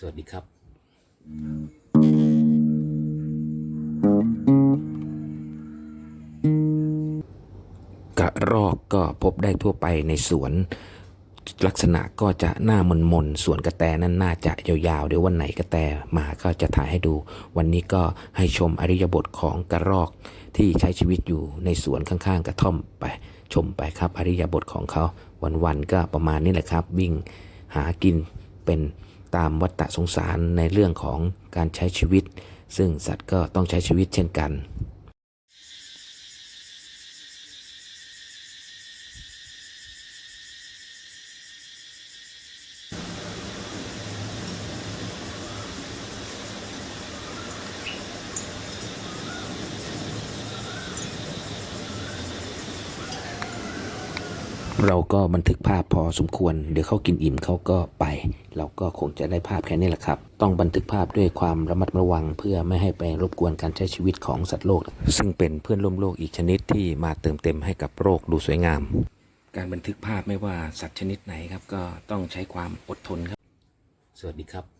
สวัสดีครับ กระรอกก็พบได้ทั่วไปในสวน ลักษณะก็จะหน้ามนมนๆส่วนกระแตนั้นน่าจะยาวๆ เดี๋ยววันไหนกระแตมาก็จะถ่ายให้ดู วันนี้ก็ให้ชมอริยบทของกระรอกที่ใช้ชีวิตอยู่ในสวนข้างๆ กระท่อมไป ชมไปครับอริยบทของเขาวันๆก็ประมาณนี้แหละครับ วิ่งหากินเป็น ตามวัฏสงสารในเรื่องของการใช้ชีวิต ซึ่งสัตว์ก็ต้องใช้ชีวิตเช่นกัน เราก็บันทึกภาพพอสมควร เดี๋ยวเขากินอิ่มเขาก็ไป เราก็คงจะได้ภาพแค่นี้แหละครับ ต้องบันทึกภาพด้วยความระมัดระวัง เพื่อไม่ให้ไปรบกวนการใช้ชีวิตของสัตว์โลก ซึ่งเป็นเพื่อนร่วมโลกอีกชนิดที่มาเติมเต็มให้กับโลกดูสวยงาม การบันทึกภาพไม่ว่าสัตว์ชนิดไหนครับก็ต้องใช้ความอดทนครับ สวัสดีครับ